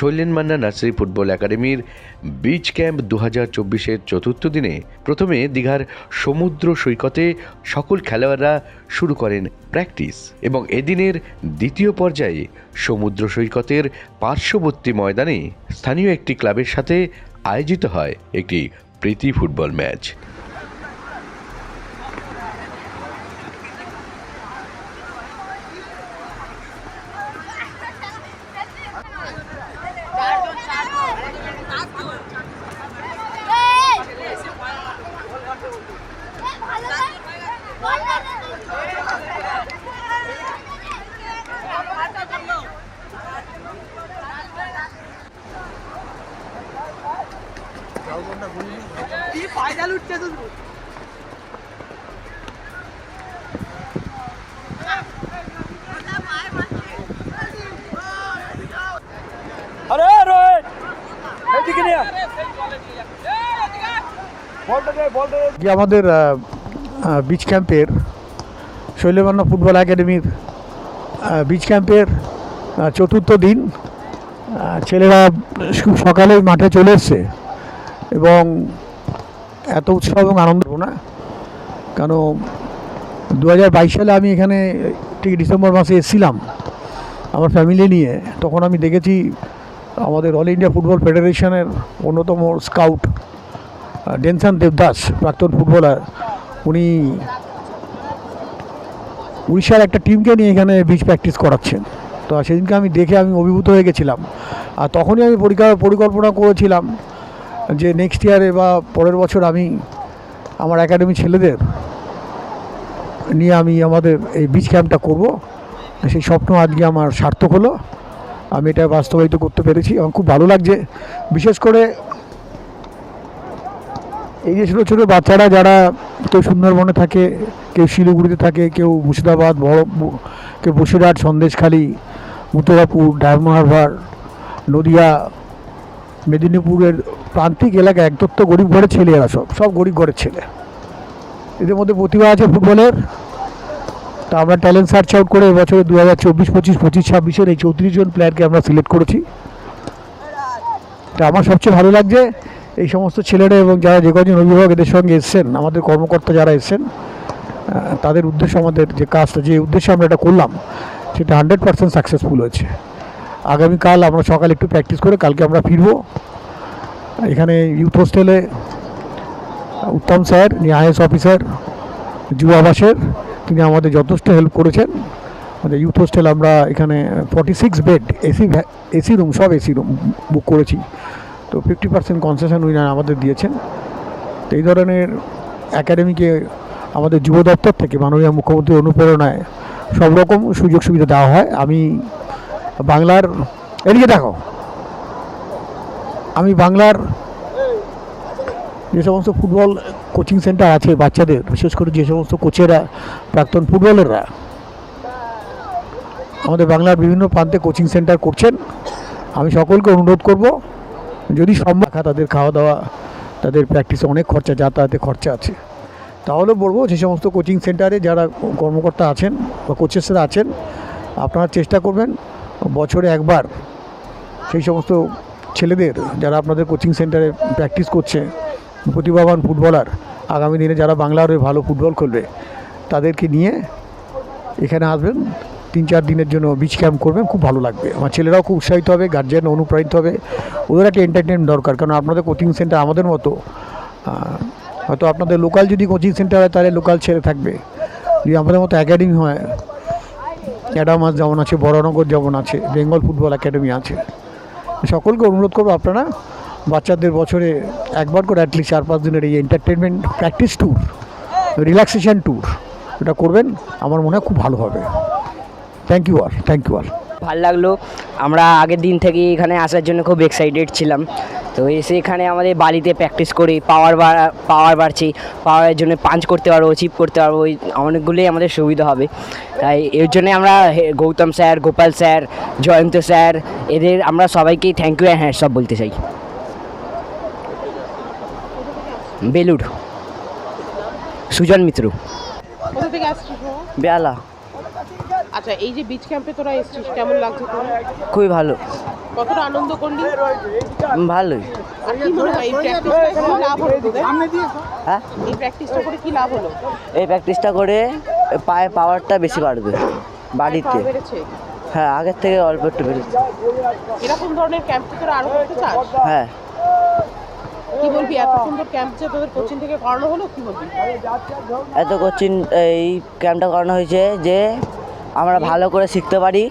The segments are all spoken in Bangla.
শৈলেন মান্না নার্সারি ফুটবল একাডেমির বিচ ক্যাম্প দু হাজার চব্বিশের চতুর্থ দিনে প্রথমে দীঘার সমুদ্র সৈকতে সকল খেলোয়াড়রা শুরু করেন প্র্যাকটিস এবং এদিনের দ্বিতীয় পর্যায়ে সমুদ্র সৈকতের পার্শ্ববর্তী ময়দানে স্থানীয় একটি ক্লাবের সাথে আয়োজিত হয় একটি প্রীতি ফুটবল ম্যাচ। কি তো আরে রোহিত! এদিকে নিয়ে যে আমাদের বিচ ক্যাম্পের শৈলবান্না ফুটবল একাডেমির বিচ ক্যাম্পের চতুর্থ দিন ছেলেরা খুব সকালে মাঠে চলে এসছে। এবং এত উৎসাহ এবং আনন্দ না। কেন দু হাজার বাইশ সালে আমি এখানে, ঠিক ডিসেম্বর মাসে এসেছিলাম আমার ফ্যামিলি নিয়ে। তখন আমি দেখেছি আমাদের অল ইন্ডিয়া ফুটবল ফেডারেশনের অন্যতম স্কাউট ডেনসান দেবদাস প্রাক্তন ফুটবলার উনি উড়িষ্যার একটা টিমকে নিয়ে এখানে বিচ প্র্যাকটিস করাচ্ছেন। তো সেদিনকে আমি দেখে আমি অভিভূত হয়ে গেছিলাম। আর তখনই আমি পরিকা- পরিকল্পনা করেছিলাম যে নেক্সট ইয়ারে বা পরের বছর আমি আমার একাডেমি ছেলেদের নিয়ে আমি আমাদের এই বিচ ক্যাম্পটা করব। সেই স্বপ্ন আজকে আমার সার্থক হলো। আমি এটা বাস্তবায়িত করতে পেরেছি। আমার খুব ভালো লাগছে। বিশেষ করে এই যে ছোটো ছোটো বাচ্চারা যারা কেউ সুন্দরবনে থাকে, কেউ শিলিগুড়িতে থাকে, কেউ মুর্শিদাবাদ, বড় কেউ বসিরহাট, সন্দেশখালী মুতরাপুর ডায়মন্ড হারবার নদিয়া, মেদিনীপুরের প্রান্তিক এলাকা একদত্ত গরিব ঘরের ছেলে এরা সব সব গরিব ঘরের ছেলে। এদের মধ্যে প্রতিভা আছে ফুটবলের। তা আমরা ট্যালেন্ট সার্চ আউট করে এবছরে দু হাজার চব্বিশ, পঁচিশ পঁচিশ, ছাব্বিশের এই চৌত্রিশ জন প্লেয়ারকে আমরা সিলেক্ট করেছি। তা আমার সবচেয়ে ভালো লাগছে, এই সমস্ত ছেলেরা এবং যারা যে কজন অভিভাবক এদের সঙ্গে এসছেন, আমাদের কর্মকর্তা যারা এসছেন তাদের উদ্দেশ্য আমাদের যে কাজটা, যে উদ্দেশ্যে আমরা এটা করলাম, সেটা হান্ড্রেড পার্সেন্ট সাকসেসফুল হয়েছে। আগামীকাল আমরা সকালে একটু প্র্যাকটিস করে কালকে আমরা ফিরবো। এখানে ইউথ হোস্টেলে উত্তম স্যার আইএস অফিসার যুব আবাসের। তিনি আমাদের যথেষ্ট হেল্প করেছেন। আমাদের ইউথ হোস্টেল আমরা এখানে forty six bed AC AC room সব এসি রুম বুক করেছি। তো ফিফটি পার্সেন্ট কনসেশন উইনার আমাদের দিয়েছেন। তো এই ধরনের একাডেমিকে আমাদের যুব দপ্তর থেকে মাননীয় মুখ্যমন্ত্রীর অনুপ্রেরণায় সব রকম সুযোগ সুবিধা দেওয়া হয়। আমি বাংলার, এদিকে দেখো আমি বাংলার যে সমস্ত ফুটবল কোচিং সেন্টার আছে বাচ্চাদের, বিশেষ করে যে সমস্ত কোচেরা, প্রাক্তন ফুটবলাররা, আমাদের বাংলার বিভিন্ন প্রান্তে কোচিং সেন্টার করছেন। আমি সকলকে অনুরোধ করব, যদি সম্ভব তাদের খাওয়া দাওয়া তাদের প্র্যাকটিসে অনেক খরচা, যাতায়াতে খরচা আছে। তাহলে বলব যে সমস্ত কোচিং সেন্টারে যারা কর্মকর্তা আছেন বা কোচেসরা আছেন, আপনারা চেষ্টা করবেন বছরে একবার সেই সমস্ত ছেলেদের যারা আপনাদের কোচিং সেন্টারে প্র্যাকটিস করছে, প্রতিভাবান ফুটবলার আগামী দিনে যারা বাংলার হয়ে ভালো ফুটবল খেলবে, তাদেরকে নিয়ে এখানে আসবেন। তিন চার দিনের জন্য বিচ ক্যাম্প করবেন, খুব ভালো লাগবে। আমার ছেলেরাও খুব উৎসাহিত হবে গার্জিয়ান অনুপ্রাণিত হবে। ওদের একটা এন্টারটেনমেন্ট দরকার, কারণ আপনাদের কোচিং সেন্টার আমাদের মতো। হয়তো আপনাদের লোকাল যদি কোচিং সেন্টার হয়, তাহলে লোকাল ছেলে থাকবে। যদি আমাদের মতো একাডেমি হয় অ্যাডামাস যেমন আছে বড়নগর যেমন আছে বেঙ্গল ফুটবল একাডেমি আছে। সকলকে অনুরোধ করব আপনারা বাচ্চাদের বছরে একবার করে অ্যাটলিস্ট চার পাঁচ দিনের এই entertainment practice tour relaxation tour এটা করবেন। আমার মনে হয় খুব ভালো হবে। থ্যাংক ইউ আর থ্যাংক ইউ আর ভালো লাগল। আমরা আগের দিন থেকে এখানে আসার জন্য খুব এক্সাইটেড ছিলাম। তো এসে এখানে আমাদের বাড়িতে প্র্যাকটিস করি পাওয়ার বাড়া পাওয়ার বাড়ছি। পাওয়ারের জন্য পাঞ্চ করতে পারব চিপ করতে পারব ওই অনেকগুলোই আমাদের সুবিধা হবে। তাই এর জন্য আমরা Gautam sir Gopal sir Jayanta sir এদের আমরা সবাইকেই থ্যাংক ইউ অ্যান্ড হ্যান্ডস বলতে চাই। বেলুড়। সুজন মিত্র? বেয়ালা। আচ্ছা এই যে বিচ ক্যাম্পে তোরা এসছিস কেমন লাগছে তোর খুবই ভালো। কতটা আনন্দ করলি? ভালোই। হয় হ্যাঁ? এই প্র্যাকটিসটা করে কি লাভ হলো? এই প্র্যাকটিসটা করে পায়ে পাওয়ারটা বেশি বাড়বে বাড়িতে। হ্যাঁ আগের থেকে অল্প একটু বেড়েছে। এরকম ধরনের ক্যাম্প তোরা আরও করতে চাস হ্যাঁ। কি বলবি এত সুন্দর ক্যাম্প যে তোদের কোচিং থেকে করানো হলো কি বলবি? এত কোচিং এই ক্যাম্পটা করানো হয়েছে যে আমরা ভালো করে শিখতে পারি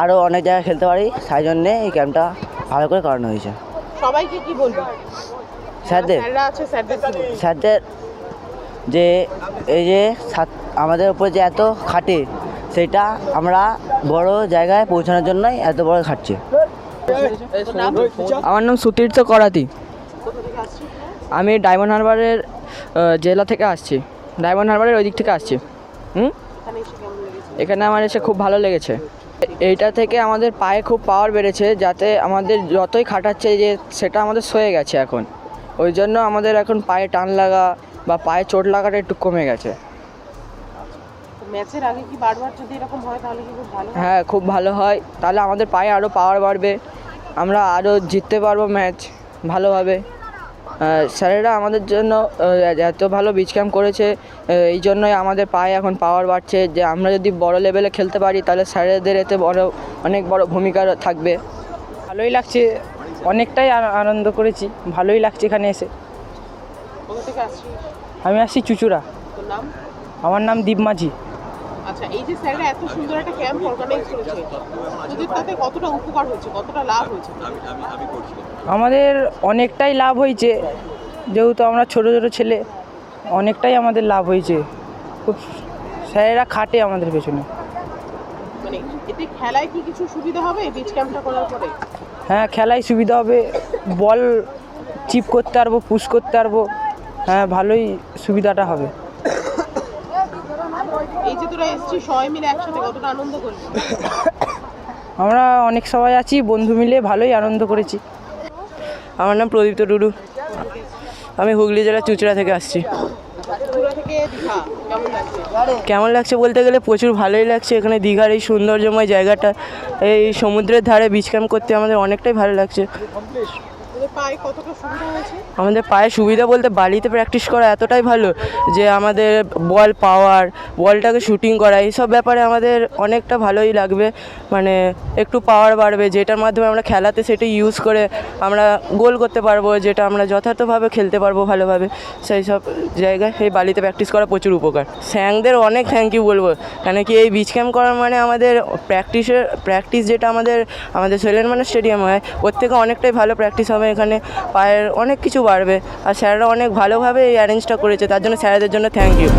আরও অনেক জায়গায় খেলতে পারি তাই জন্যে এই ক্যাম্পটা ভালো করে করানো হয়েছে। সবাইকে কি বলবি? স্যারদের? স্যারদের যে এই যে আমাদের উপর যে এত খাটে, সেটা আমরা বড় জায়গায় পৌঁছানোর জন্যই এত বড় খাটছে। আমার নাম সুতীর্থ করাতি। আমি ডায়মন্ড হারবারের জেলা থেকে আসছি। ডায়মন্ড হারবারের ওই দিক থেকে আসছি। হুম? এখানে আমার এসে খুব ভালো লেগেছে। এইটা থেকে আমাদের পায়ে খুব পাওয়ার বেড়েছে, যাতে আমাদের যতই খাটাচ্ছে যে, সেটা আমাদের সয়ে গেছে এখন। ওই জন্য আমাদের এখন পায়ে টান লাগা বা পায়ে চোট লাগাটা একটু কমে গেছে। ম্যাচের আগে কি বারবার যদি এরকম হয় তাহলে কি খুব ভালো হ্যাঁ? খুব ভালো হয়। তাহলে আমাদের পায়ে আরও পাওয়ার বাড়বে। আমরা আরও জিততে পারব ম্যাচ ভালোভাবে। স্যারেরা আমাদের জন্য এত ভালো বিচ ক্যাম্প করেছে এই জন্যই আমাদের পায়ে এখন পাওয়ার বাড়ছে যে আমরা যদি বড় লেভেলে খেলতে পারি তাহলে স্যারেদের এতে বড় অনেক বড় ভূমিকা থাকবে। ভালোই লাগছে। অনেকটাই আনন্দ করেছি। ভালোই লাগছে এখানে এসে। আমি আসছি চুচুড়া। আমার নাম দীপ মাঝি আচ্ছা এই যে স্যাররা এত সুন্দর একটা ক্যাম্প অর্গানাইজ করেছে তোদের তাতে কতটা উপকার হয়েছে কতটা লাভ হয়েছে? আমাদের অনেকটাই লাভ হয়েছে যেহেতু আমরা ছোট ছোট ছেলে অনেকটাই আমাদের লাভ হয়েছে। খুব স্যারেরা খাটে আমাদের পেছনে। মানে এতে খেলায় কি কিছু সুবিধা হবে বিচ ক্যাম্পটা করার পরে? হ্যাঁ খেলায় সুবিধা হবে বল চিপ করতে পারব পুশ করতে পারব। হ্যাঁ ভালোই সুবিধাটা হবে। এই যে তোরা এসছিস সবাই মিলে একসাথে কতটা আনন্দ করলি? আমরা অনেক সবাই আছি বন্ধু মিলে ভালোই আনন্দ করেছি। আমার নাম প্রদীপ্ত টুডু আমি হুগলি জেলার চুচড়া থেকে আসছি। চুরা থেকে দীঘা কেমন লাগছে? কেমন লাগছে বলতে গেলে প্রচুর ভালোই লাগছে। এখানে দীঘার এই সৌন্দর্যময় জায়গাটা এই সমুদ্রের ধারে বিচ ক্যাম্প করতে আমাদের অনেকটাই ভালো লাগছে। আমাদের পায়ে সুবিধা বলতে বাড়িতে প্র্যাকটিস করা এতটাই ভালো যে আমাদের বল পাওয়ার বলটাকে শুটিং করা, এইসব ব্যাপারে আমাদের অনেকটা ভালোই লাগবে। মানে একটু পাওয়ার বাড়বে, যেটার মাধ্যমে আমরা খেলাতে সেটা ইউজ করে আমরা গোল করতে পারব, যেটা আমরা যথার্থভাবে খেলতে পারব ভালোভাবে। সেই সব জায়গায় এই বালিতে প্র্যাকটিস করা প্রচুর উপকার। স্যাংদের অনেক থ্যাংক ইউ বলব। কেন কি এই বিচ ক্যাম্প করার মানে আমাদের প্র্যাকটিসের প্র্যাকটিস যেটা আমাদের আমাদের সৈলেনমানা স্টেডিয়াম হয়, ওর থেকে অনেকটাই ভালো প্র্যাকটিস হবে। এখানে পায়ের অনেক কিছু বাড়বে। আর স্যাররা অনেক ভালোভাবে এই অ্যারেঞ্জটা করেছে, তার জন্য স্যারদের জন্য থ্যাংক ইউ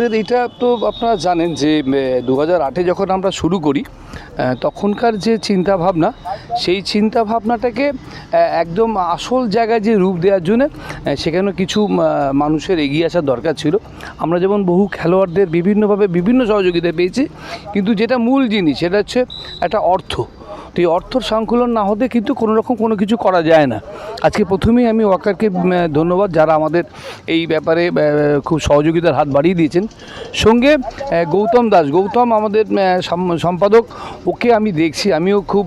আমাদের এটা তো আপনারা জানেন যে দু হাজার আটে যখন আমরা শুরু করি তখনকার যে চিন্তা ভাবনা সেই চিন্তা ভাবনাটাকে একদম আসল জায়গায় যে রূপ দেওয়ার জন্য সেখানে কিছু মানুষের এগিয়ে আসার দরকার ছিল। আমরা যেমন বহু খেলোয়াড়দের বিভিন্নভাবে বিভিন্ন সহযোগিতা পেয়েছি, কিন্তু যেটা মূল জিনিস, সেটা হচ্ছে একটা অর্থ। তো এই অর্থর সংকুলন না হতে কিন্তু কোনো রকম কোনো কিছু করা যায় না। আজকে প্রথমেই আমি ওয়াকারকে ধন্যবাদ যারা আমাদের এই ব্যাপারে খুব সহযোগিতার হাত বাড়িয়ে দিয়েছেন। সঙ্গে গৌতম দাস। গৌতম আমাদের সম্পাদক। ওকে আমি দেখছি। আমিও খুব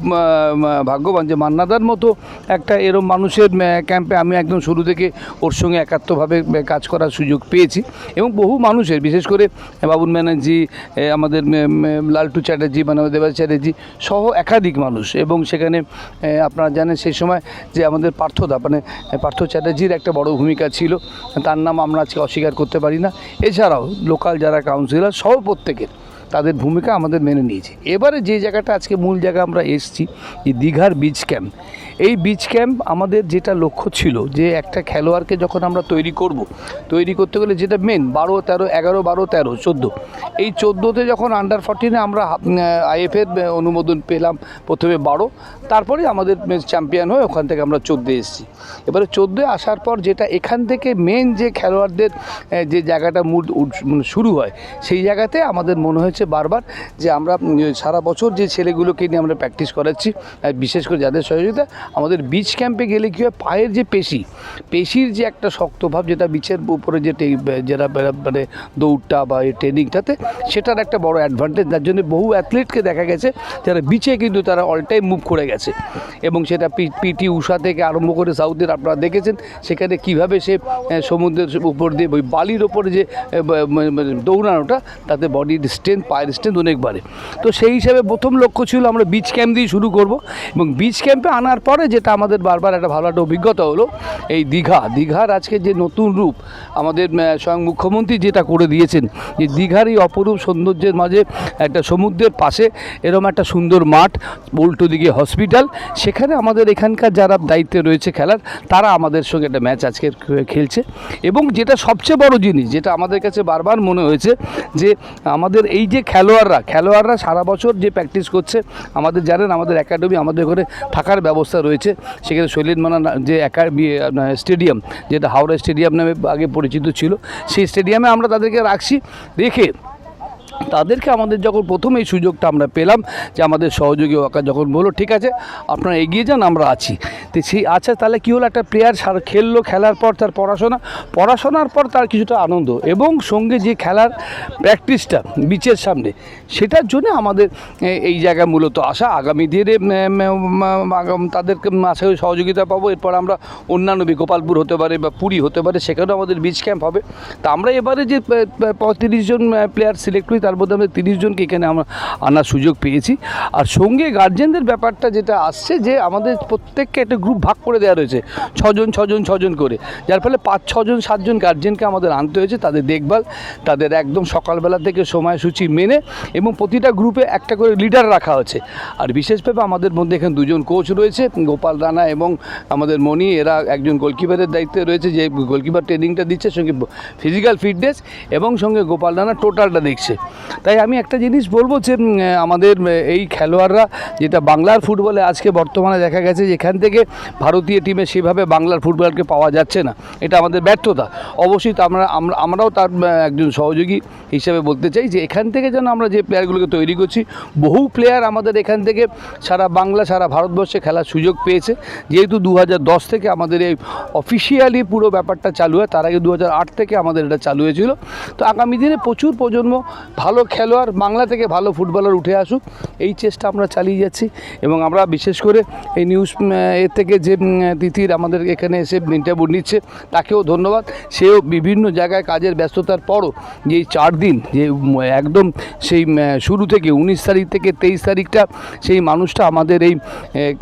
ভাগ্যবান যে মান্নাদার মতো একটা এরম মানুষের ক্যাম্পে আমি একদম শুরু থেকে ওর সঙ্গে একাত্মভাবে কাজ করার সুযোগ পেয়েছি। এবং বহু মানুষের, বিশেষ করে, বাবুল ব্যানার্জি আমাদের লালটু চ্যাটার্জি মানে দেবাস চ্যাটার্জি সহ একাধিক মানুষ। এবং সেখানে আপনারা জানেন সেই সময় যে আমাদের পার্থদা মানে পার্থ চ্যাটার্জির একটা বড় ভূমিকা ছিল। তার নাম আমরা আজকে অস্বীকার করতে পারি না। এছাড়াও লোকাল যারা কাউন্সিলর সব প্রত্যেকের তাদের ভূমিকা আমাদের মেনে নিয়েছে। এবারে যে জায়গাটা আজকে মূল জায়গা আমরা এসেছি যে দীঘার বিচ ক্যাম্প এই বিচ ক্যাম্প আমাদের যেটা লক্ষ্য ছিল যে একটা খেলোয়াড়কে যখন আমরা তৈরি করব, তৈরি করতে গেলে যেটা মেন বারো, তেরো, এগারো, বারো, তেরো, চোদ্দ। এই চোদ্দোতে যখন আন্ডার ফর্টিনে আমরা আইএফের অনুমোদন পেলাম প্রথমে বারো, তারপরে আমাদের চ্যাম্পিয়ন হয়ে ওখান থেকে আমরা চোদ্দ এসেছি। এবারে চোদ্দোয় আসার পর যেটা এখান থেকে মেন যে খেলোয়াড়দের যে জায়গাটা মুড মানে শুরু হয়, সেই জায়গাতে আমাদের মনে হয়েছে বারবার যে আমরা সারা বছর যে ছেলেগুলোকে নিয়ে আমরা প্র্যাকটিস করাচ্ছি বিশেষ করে যাদের সহযোগিতা আমাদের বিচ ক্যাম্পে গেলে কী হয় পায়ের যে পেশি পেশির যে একটা শক্তভাব যেটা বিচের উপরে যে যেটা মানে দৌড়টা বা এই ট্রেনিংটাতে সেটার একটা বড় অ্যাডভান্টেজ যার জন্য বহু অ্যাথলিটকে দেখা গেছে যারা বিচে কিন্তু তারা অল টাইম মুভ করে গেছে। এবং সেটা পিটি উষা থেকে আরম্ভ করে সাউথের আপনারা দেখেছেন সেখানে কীভাবে সে সমুদ্রের উপর দিয়ে ওই বালির ওপরে যে আহ, ব- ম- ম- দৌড়ানোটা তাতে বডির স্ট্রেংথ পায়ের স্ট্রেংথ অনেক বাড়ে। তো সেই হিসাবে প্রথম লক্ষ্য ছিল আমরা বিচ ক্যাম্প দিয়ে শুরু করব। এবং বিচ ক্যাম্পে আনার পরে যেটা আমাদের বারবার একটা ভালো একটা অভিজ্ঞতা হলো, এই দীঘা। দীঘার আজকে যে নতুন রূপ, আমাদের স্বয়ং মুখ্যমন্ত্রী যেটা করে দিয়েছেন, যে দীঘার এই অপরূপ সৌন্দর্যের মাঝে একটা সমুদ্রের পাশে এরম একটা সুন্দর মাঠ, উল্টো দিকে হসপিটাল, সেখানে আমাদের এখানকার যারা দায়িত্বে রয়েছে খেলার, তারা আমাদের সঙ্গে একটা ম্যাচ আজকে খেলছে। এবং যেটা সবচেয়ে বড় জিনিস, যেটা আমাদের কাছে বারবার মনে হয়েছে, যে আমাদের এই যে খেলোয়াড়রা খেলোয়াড়রা সারা বছর যে প্র্যাকটিস করছে, আমাদের জানেন, আমাদের একাডেমি আমাদের ঘরে থাকার ব্যবস্থা রয়েছে সেখানে শৈলেন মানা যে একাডেমি স্টেডিয়াম, যেটা হাওড়া স্টেডিয়াম নামে আগে পরিচিত ছিল, সেই স্টেডিয়ামে আমরা তাদেরকে রাখছি, রেখে তাদেরকে আমাদের যখন প্রথম এই সুযোগটা আমরা পেলাম যে আমাদের সহযোগী ওয়াকা যখন বলল, ঠিক আছে, আপনারা এগিয়ে যান, আমরা আছি। তো সেই আচ্ছা তাহলে কী হলো? একটা প্লেয়ার সার, খেললো, খেলার পর তার পড়াশোনা। পড়াশোনার পর তার কিছুটা আনন্দ এবং সঙ্গে যে খেলার প্র্যাকটিসটা বিচের সামনে, সেটার জন্য আমাদের এই জায়গায় মূলত আসা। আগামী দিনে তাদেরকে আশা করি সহযোগিতা পাবো। এরপর আমরা অন্যান্য গোপালপুর হতে পারে বা পুরী হতে পারে, সেখানেও আমাদের বিচ ক্যাম্প হবে। তা আমরা এবারে যে পঁয়ত্রিশ জন প্লেয়ার সিলেক্ট করি তার মধ্যে আমরা তিরিশ জনকে এখানে আমরা আনার সুযোগ পেয়েছি। আর সঙ্গে গার্জেনদের ব্যাপারটা যেটা আসছে যে আমাদের প্রত্যেককে একটা গ্রুপ ভাগ করে দেওয়া রয়েছে। ছজন ছজন ছজন করে। যার ফলে পাঁচ, ছজন, সাতজন গার্জেনকে আমাদের আনতে হয়েছে, তাদের দেখভাল, তাদের একদম সকালবেলা থেকে সময়সূচি মেনে এবং প্রতিটা গ্রুপে একটা করে লিডার রাখা হয়েছে। আর বিশেষভাবে আমাদের মধ্যে এখানে দুজন কোচ রয়েছে, গোপাল রানা এবং আমাদের মণি, এরা একজন গোলকিপারের দায়িত্বে রয়েছে, যে গোলকিপার ট্রেনিংটা দিচ্ছে, সঙ্গে ফিজিক্যাল ফিটনেস এবং সঙ্গে গোপাল রানা টোটালটা দেখছে। তাই আমি একটা জিনিস বলব যে আমাদের এই খেলোয়াড়রা যেটা বাংলার ফুটবলে আজকে বর্তমানে দেখা গেছে যে এখান থেকে ভারতীয় টিমে সেভাবে বাংলার ফুটবলকে পাওয়া যাচ্ছে না, এটা আমাদের ব্যর্থতা। অবশ্যই আমরা আমরাও তার একজন সহযোগী হিসেবে বলতে চাই যে, এখান থেকে যেন আমরা যে প্লেয়ারগুলোকে তৈরি করছি, বহু প্লেয়ার আমাদের এখান থেকে সারা বাংলা, সারা ভারতবর্ষে খেলার সুযোগ পেয়েছে। যেহেতু দু হাজার দশ থেকে আমাদের এই অফিসিয়ালি পুরো ব্যাপারটা চালু হয়, তার আগে দু হাজার আট থেকে আমাদের এটা চালু হয়েছিল। তো আগামী দিনে প্রচুর প্রজন্ম ভালো খেলোয়াড়, বাংলা থেকে ভালো ফুটবলার উঠে আসুক, এই চেষ্টা আমরা চালিয়ে যাচ্ছি। এবং আমরা বিশেষ করে এই নিউজ এর থেকে যে তিথির আমাদের এখানে এসে ইন্টারভিউ নিচ্ছে, তাকেও ধন্যবাদ। সেও বিভিন্ন জায়গায় কাজের ব্যস্ততার পরও যে চার দিন, যে একদম সেই শুরু থেকে উনিশ তারিখ থেকে তেইশ তারিখটা, সেই মানুষটা আমাদের এই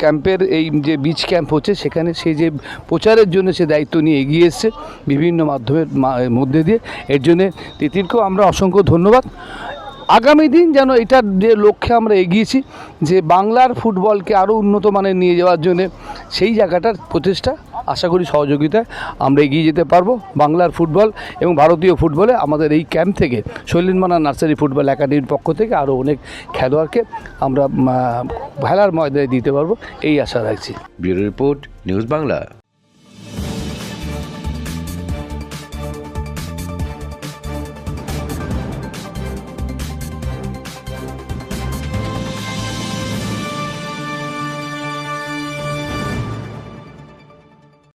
ক্যাম্পের এই যে বিচ ক্যাম্প হচ্ছে, সেখানে সে যে প্রচারের জন্য সে দায়িত্ব নিয়ে এগিয়ে এসছে বিভিন্ন মাধ্যমের মধ্যে দিয়ে। এর জন্যে তিথিরকেও আমরা অসংখ্য ধন্যবাদ। আগামী দিন যেন এটার যে লক্ষ্যে আমরা এগিয়েছি, যে বাংলার ফুটবলকে আরও উন্নত মানের নিয়ে যাওয়ার জন্য সেই জায়গাটার প্রচেষ্টা, আশা করি সহযোগিতায় আমরা এগিয়ে যেতে পারব বাংলার ফুটবল এবং ভারতীয় ফুটবলে আমাদের এই ক্যাম্প থেকে শৈলীনমানা নার্সারি ফুটবল একাডেমির পক্ষ থেকে আরও অনেক খেলোয়াড়কে আমরা খেলার ময়দানে দিতে পারব, এই আশা রাখছি। Bureau report, news Bangla.